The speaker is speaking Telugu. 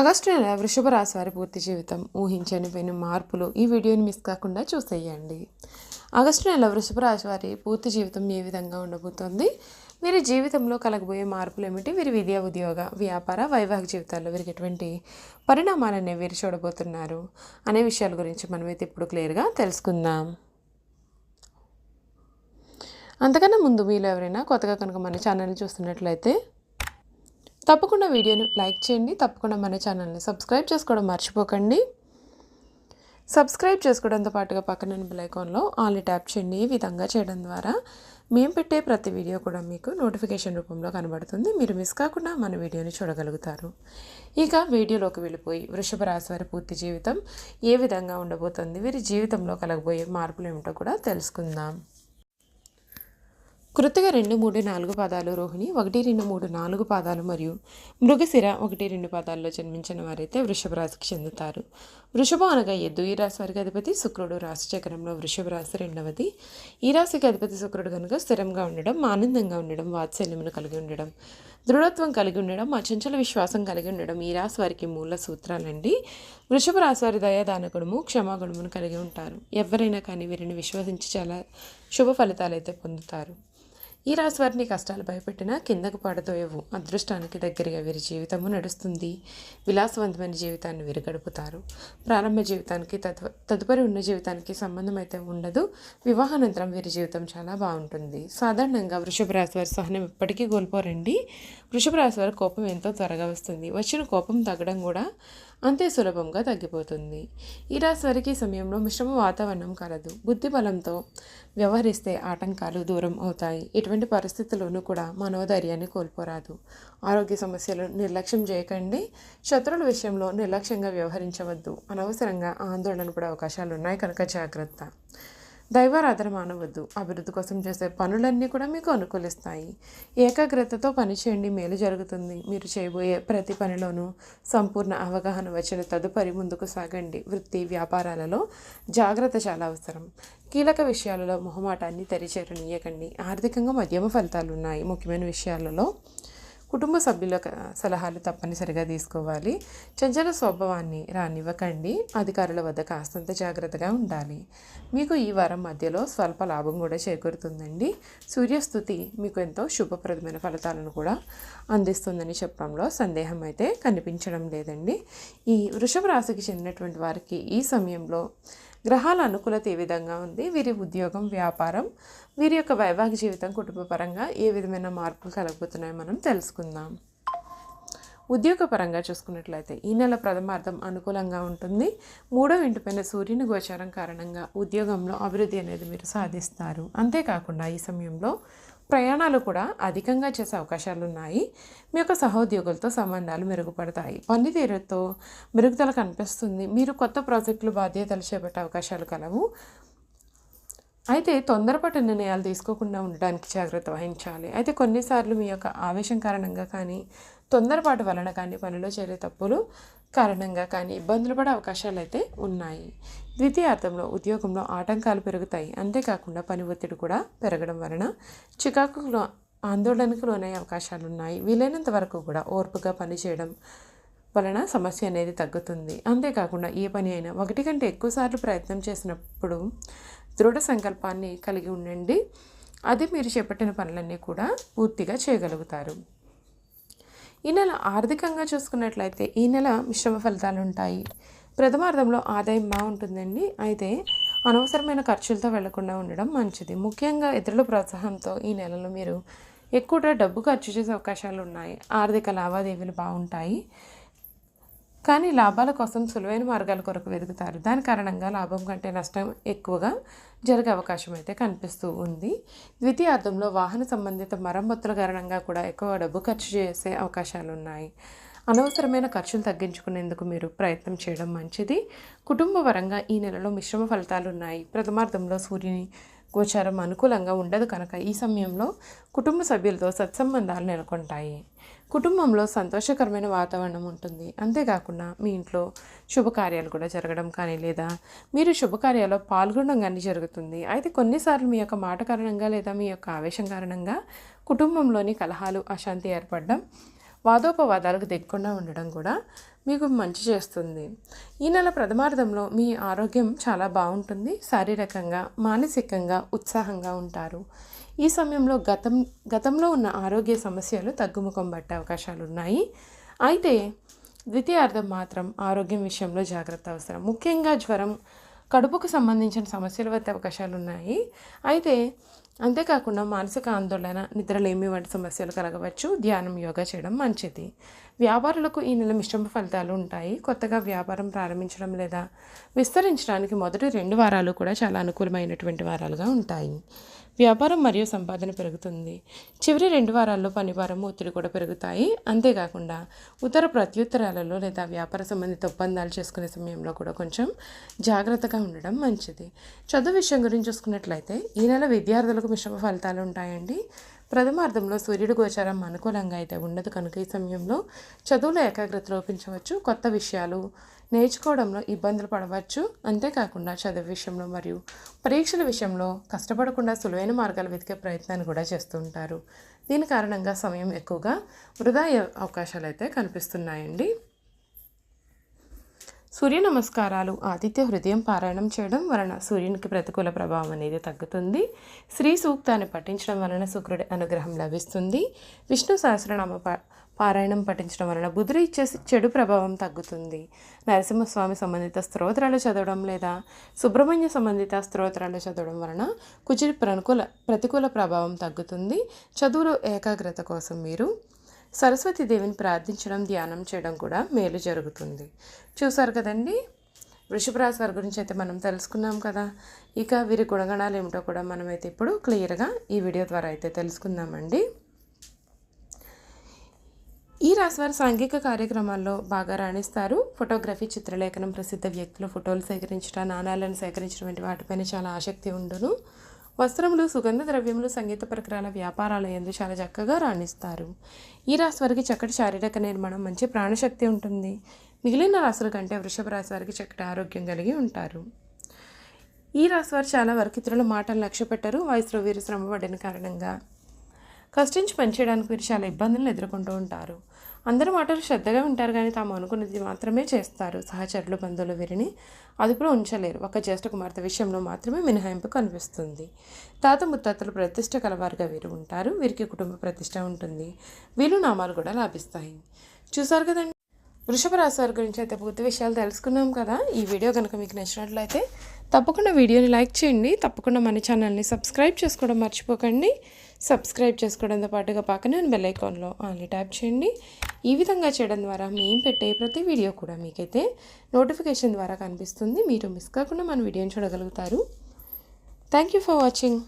ఆగస్టు నెల వృషభ రాశి వారి పూర్తి జీవితం ఊహించని పెను మార్పులు ఈ వీడియోని మిస్ కాకుండా చూసేయండి. ఆగస్టు నెల వృషభ రాశి వారి పూర్తి జీవితం ఏ విధంగా ఉండబోతోంది? వీరి జీవితంలో కలగబోయే మార్పులు ఏమిటి? వీరి విద్యా ఉద్యోగ వ్యాపార వైవాహిక జీవితాల్లో వీరికి ఎటువంటి పరిణామాలనే వీరు చూడబోతున్నారు? అనే విషయాల గురించి మనమైతే ఇప్పుడు క్లియర్గా తెలుసుకుందాం. అంతకన్నా ముందు మీలో ఎవరైనా కొత్తగా కనుక మన ఛానల్ చూస్తున్నట్లయితే తప్పకుండా వీడియోని లైక్ చేయండి తప్పకుండా మన ఛానల్ని సబ్స్క్రైబ్ చేసుకోవడం మర్చిపోకండి. సబ్స్క్రైబ్ చేసుకోవడంతో పాటుగా పక్కన బెల్ ఐకాన్లో ఆల్ని ట్యాప్ చేయండి. ఈ విధంగా చేయడం ద్వారా మేము పెట్టే ప్రతి వీడియో కూడా మీకు నోటిఫికేషన్ రూపంలో కనబడుతుంది. మీరు మిస్ కాకుండా మన వీడియోని చూడగలుగుతారు. ఇక వీడియోలోకి వెళ్ళిపోయి వృషభ రాశి వారి పూర్తి జీవితం ఏ విధంగా ఉండబోతుంది వీరి జీవితంలో కలగబోయే మార్పులు ఏమిటో కూడా తెలుసుకుందాం. కృతగా రెండు మూడు నాలుగు పాదాలు రోహిణి ఒకటి రెండు మూడు నాలుగు పాదాలు మరియు మృగశిర ఒకటి రెండు పాదాల్లో జన్మించిన వారైతే వృషభ రాశికి చెందుతారు. వృషభం అనగా ఎద్దు. ఈ రాశి వారికి అధిపతి శుక్రుడు. రాశి చక్రంలో వృషభ రాశి రెండవది. ఈ రాశికి అధిపతి శుక్రుడు కనుక స్థిరంగా ఉండడం ఆనందంగా ఉండడం వాత్సల్యమును కలిగి ఉండడం దృఢత్వం కలిగి ఉండడం అచంచల విశ్వాసం కలిగి ఉండడం ఈ రాశి వారికి మూల సూత్రాలండి. వృషభ రాశి వారి దయాదానకుడుము క్షమాగుణమును కలిగి ఉంటారు. ఎవరైనా కానీ వీరిని విశ్వసించి చాలా శుభ ఫలితాలు అయితే పొందుతారు. ఈ రాశి వారిని కష్టాలు భయపెట్టినా కిందకు పడదోయవు. అదృష్టానికి దగ్గరగా వీరి జీవితము నడుస్తుంది. విలాసవంతమైన జీవితాన్ని వీరు గడుపుతారు. ప్రారంభ జీవితానికి తదు తదుపరి ఉన్న జీవితానికి సంబంధం అయితే ఉండదు. వివాహానంతరం వీరి జీవితం చాలా బాగుంటుంది. సాధారణంగా వృషభ రాశి వారి సహనం ఎప్పటికీ కోల్పోరండి. వృషభ రాశి వారి కోపం ఎంతో త్వరగా వస్తుంది. వచ్చిన కోపం తగ్గడం కూడా అంతే సులభంగా తగ్గిపోతుంది. ఈ రాశి వారికి సమయంలో మిశ్రమ వాతావరణం కలదు. బుద్ధి బలంతో వ్యవహరిస్తే ఆటంకాలు దూరం అవుతాయి. ఎటువంటి పరిస్థితుల్లోనూ కూడా మనోధైర్యాన్ని కోల్పోరాదు. ఆరోగ్య సమస్యలు నిర్లక్ష్యం చేయకండి. శత్రువుల విషయంలో నిర్లక్ష్యంగా వ్యవహరించవద్దు. అనవసరంగా ఆందోళన పడే అవకాశాలు ఉన్నాయి కనుక జాగ్రత్త. దైవారాధన మానవద్దు అభివృద్ధి కోసం చేసే పనులన్నీ కూడా మీకు అనుకూలిస్తాయి. ఏకాగ్రతతో పనిచేయండి మేలు జరుగుతుంది. మీరు చేయబోయే ప్రతి పనిలోనూ సంపూర్ణ అవగాహన వచ్చిన తదుపరి ముందుకు సాగండి. వృత్తి వ్యాపారాలలో జాగ్రత్త చాలా అవసరం. కీలక విషయాలలో మొహమాటాన్ని తెరిచేరనీయకండి ఆర్థికంగా మధ్యమ ఫలితాలు ఉన్నాయి ముఖ్యమైన విషయాలలో కుటుంబ సభ్యుల సలహాలు తప్పనిసరిగా తీసుకోవాలి. చంచల స్వభావాన్ని రానివ్వకండి. అధికారుల వద్ద కాస్తంత జాగ్రత్తగా ఉండాలి. మీకు ఈ వారం మధ్యలో స్వల్ప లాభం కూడా చేకూరుతుందండి. సూర్యస్థుతి మీకు ఎంతో శుభప్రదమైన ఫలితాలను కూడా అందిస్తుందని చెప్పడంలో సందేహం అయితే కనిపించడం లేదండి. ఈ వృషభ రాశికి చెందినటువంటి వారికి ఈ సమయంలో గ్రహాల అనుకూలత ఏ విధంగా ఉంది? వీరి ఉద్యోగం వ్యాపారం వీరి యొక్క వైవాహిక జీవితం కుటుంబపరంగా ఏ విధమైన మార్పులు కలగబోతున్నాయో మనం తెలుసుకుందాం. ఉద్యోగపరంగా చూసుకున్నట్లయితే ఈ నెల ప్రథమార్థం అనుకూలంగా ఉంటుంది. మూడో ఇంటిపైన సూర్యుని గోచారం కారణంగా ఉద్యోగంలో అభివృద్ధి అనేది మీరు సాధిస్తారు. అంతేకాకుండా ఈ సమయంలో ప్రయాణాలు కూడా అధికంగా చేసే అవకాశాలు ఉన్నాయి. మీ యొక్క సహోద్యోగులతో సంబంధాలు మెరుగుపడతాయి. పనితీరుతో మెరుగుదల కనిపిస్తుంది. మీరు కొత్త ప్రాజెక్టులు బాధ్యతలు చేపట్టే అవకాశాలు కలవు. అయితే తొందరపాటు నిర్ణయాలు తీసుకోకుండా ఉండడానికి జాగ్రత్త వహించాలి. అయితే కొన్నిసార్లు మీ యొక్క ఆవేశం కారణంగా కానీ తొందరపాటు వలన కానీ పనిలో చేరే తప్పులు కారణంగా కానీ ఇబ్బందులు పడే అవకాశాలు అయితే ఉన్నాయి. ద్వితీయార్థంలో ఉద్యోగంలో ఆటంకాలు పెరుగుతాయి. అంతేకాకుండా పని ఒత్తిడి కూడా పెరగడం వలన చికాకులో ఆందోళనకు లోనయ్యే అవకాశాలు ఉన్నాయి వీలైనంత వరకు కూడా ఓర్పుగా పనిచేయడం వలన సమస్య అనేది తగ్గుతుంది. అంతేకాకుండా ఏ పని అయినా ఒకటి కంటే ఎక్కువసార్లు ప్రయత్నం చేసినప్పుడు దృఢ సంకల్పాన్ని కలిగి ఉండండి. అది మీరు చేపట్టిన పనులన్నీ కూడా పూర్తిగా చేయగలుగుతారు. ఈ నెల ఆర్థికంగా చూసుకున్నట్లయితే ఈ నెల మిశ్రమ ఫలితాలు ఉంటాయి. ప్రథమార్థంలో ఆదాయం బాగుంటుందండి అయితే అనవసరమైన ఖర్చులతో వెళ్ళకుండా ఉండడం మంచిది. ముఖ్యంగా ఇతరుల ప్రోత్సాహంతో ఈ నెలలో మీరు ఎక్కువగా డబ్బు ఖర్చు చేసే అవకాశాలు ఉన్నాయి. ఆర్థిక లావాదేవీలు బాగుంటాయి. కానీ లాభాల కోసం సులువైన మార్గాల కొరకు వెతుకుతారు. దాని కారణంగా లాభం కంటే నష్టం ఎక్కువగా జరిగే అవకాశం అయితే కనిపిస్తూ ఉంది. ద్వితీయార్థంలో వాహన సంబంధిత మరమ్మతుల కారణంగా కూడా ఎక్కువ డబ్బు ఖర్చు చేసే అవకాశాలు ఉన్నాయి అనవసరమైన ఖర్చులు తగ్గించుకునేందుకు మీరు ప్రయత్నం చేయడం మంచిది. కుటుంబ పరంగా ఈ నెలలో మిశ్రమ ఫలితాలు ఉన్నాయి ప్రథమార్థంలో సూర్యుని గోచారం అనుకూలంగా ఉండదు కనుక ఈ సమయంలో కుటుంబ సభ్యులతో సత్సంబంధాలు నెలకొంటాయి. కుటుంబంలో సంతోషకరమైన వాతావరణం ఉంటుంది. అంతేకాకుండా మీ ఇంట్లో శుభకార్యాలు కూడా జరగడం కానీ లేదా మీరు శుభకార్యాల్లో పాల్గొనడం కానీ జరుగుతుంది. అయితే కొన్నిసార్లు మీ యొక్క మాట కారణంగా లేదా మీ యొక్క ఆవేశం కారణంగా కుటుంబంలోని కలహాలు అశాంతి ఏర్పడడం వాదోపవాదాలకు దిగకుండా ఉండడం కూడా మీకు మంచి చేస్తుంది. ఈ నెల ప్రథమార్థంలో మీ ఆరోగ్యం చాలా బాగుంటుంది. శారీరకంగా మానసికంగా ఉత్సాహంగా ఉంటారు. ఈ సమయంలో గతం గతంలో ఉన్న ఆరోగ్య సమస్యలు తగ్గుముఖం పట్టే అవకాశాలు ఉన్నాయి అయితే ద్వితీయార్థం మాత్రం ఆరోగ్యం విషయంలో జాగ్రత్త అవసరం. ముఖ్యంగా జ్వరం కడుపుకు సంబంధించిన సమస్యలు వచ్చే అవకాశాలు ఉన్నాయి అయితే అంతేకాకుండా మానసిక ఆందోళన నిద్రలేమి వంటి సమస్యలు కలగవచ్చు. ధ్యానం యోగా చేయడం మంచిది. వ్యాపారులకు ఈ నెల మిశ్రమ ఫలితాలు ఉంటాయి. కొత్తగా వ్యాపారం ప్రారంభించడం లేదా విస్తరించడానికి మొదటి రెండు వారాలు కూడా చాలా అనుకూలమైనటువంటి వారాలుగా ఉంటాయి. వ్యాపారం మరియు సంపాదన పెరుగుతుంది. చివరి రెండు వారాల్లో పనివారం ఒత్తిడి కూడా పెరుగుతాయి. అంతేకాకుండా ఉత్తర ప్రత్యుత్తరాలలో లేదా వ్యాపార సంబంధిత ఒప్పందాలు చేసుకునే సమయంలో కూడా కొంచెం జాగ్రత్తగా ఉండడం మంచిది. చదువు విషయం గురించి చూసుకున్నట్లయితే ఈ నెల విద్యార్థులకు మిశ్రమ ఫలితాలు ఉంటాయండి. ప్రథమార్థంలో సూర్యుడు గోచారం అనుకూలంగా అయితే ఉండదు కనుక ఈ సమయంలో చదువుల ఏకాగ్రత లోపించవచ్చు కొత్త విషయాలు నేర్చుకోవడంలో ఇబ్బందులు పడవచ్చు. అంతేకాకుండా చదువు విషయంలో మరియు పరీక్షల విషయంలో కష్టపడకుండా సులువైన మార్గాలు వెతికే ప్రయత్నాన్ని కూడా చేస్తూ ఉంటారు. దీని కారణంగా సమయం ఎక్కువగా వృధా అవకాశాలు అయితే కనిపిస్తున్నాయండి. సూర్య నమస్కారాలు. ఆదిత్య హృదయం పారాయణం చేయడం వలన సూర్యునికి ప్రతికూల ప్రభావం అనేది తగ్గుతుంది. శ్రీ సూక్తాన్ని పఠించడం వలన శుక్రుడి అనుగ్రహం లభిస్తుంది. విష్ణు సహస్రనామ పారాయణం పఠించడం వలన బుధుడు ఇచ్చే చెడు ప్రభావం తగ్గుతుంది. నరసింహస్వామి సంబంధిత స్తోత్రాలు చదవడం లేదా సుబ్రహ్మణ్య సంబంధిత స్తోత్రాలు చదవడం వలన కుచిరి ప్రనుకూల ప్రతికూల ప్రభావం తగ్గుతుంది. చదువులో ఏకాగ్రత కోసం మీరు సరస్వతి దేవిని ప్రార్థించడం ధ్యానం చేయడం కూడా మేలు జరుగుతుంది. చూసారు కదండి? వృషభ రాశి వారి గురించి అయితే మనం తెలుసుకున్నాం కదా. ఇక వీరి గుణగణాలు ఏమిటో కూడా మనమైతే ఇప్పుడు క్లియర్గా ఈ వీడియో ద్వారా అయితే తెలుసుకుందామండి. ఈ రాశివారి సాంఘిక కార్యక్రమాల్లో బాగా రాణిస్తారు. ఫోటోగ్రఫీ చిత్రలేఖనం ప్రసిద్ధ వ్యక్తులు ఫోటోలు సేకరించడం నాణాలను సేకరించడం వంటి వాటిపైన చాలా ఆసక్తి ఉండును. వస్త్రములు సుగంధ ద్రవ్యములు సంగీత పరికరాల వ్యాపారాల ఎందు చాలా చక్కగా రాణిస్తారు. ఈ రాశి వారికి చక్కటి శారీరక నిర్మాణం మంచి ప్రాణశక్తి ఉంటుంది. మిగిలిన రాశుల కంటే వృషభ రాశి వారికి చక్కటి ఆరోగ్యం కలిగి ఉంటారు. ఈ రాశి వారు చాలా వరకు ఇతరుల మాటలు లక్ష్య పెట్టరు వయసులో వీరు శ్రమ పడిన కారణంగా. కష్టించి పనిచేయడానికి వీరు చాలా ఇబ్బందులను ఎదుర్కొంటూ ఉంటారు. అందరి మాటలు శ్రద్ధగా ఉంటారు కానీ తాము అనుకున్నది మాత్రమే చేస్తారు. సహచరులు బంధువులు వీరిని అదుపులో ఉంచలేరు. ఒక జ్యేష్ఠ కుమార్తె విషయంలో మాత్రమే మినహాయింపు కనిపిస్తుంది. తాత ముత్తాతలు ప్రతిష్ట కలవారుగా వీరు ఉంటారు. వీరికి కుటుంబ ప్రతిష్ట ఉంటుంది. వీలు నామాలు కూడా లాభిస్తాయి. చూసారు కదండి? వృషభ రాశి వారి గురించి అయితే పూర్తి విషయాలు తెలుసుకున్నాం కదా. ఈ వీడియో కనుక మీకు నచ్చినట్లయితే తప్పకుండా వీడియోని లైక్ చేయండి. తప్పకుండా మన ఛానల్ని సబ్స్క్రైబ్ చేసుకోవడం మర్చిపోకండి. సబ్స్క్రైబ్ చేసుకోవడంతో పాటుగా పక్కనే బెల్ ఐకాన్లో ఆన్లీ ట్యాప్ చేయండి. ఈ విధంగా చేయడం ద్వారా మేము పెట్టే ప్రతి వీడియో కూడా మీకైతే నోటిఫికేషన్ ద్వారా కనిపిస్తుంది. మీరు మిస్ కాకుండా మన వీడియోని చూడగలుగుతారు. Thank you for watching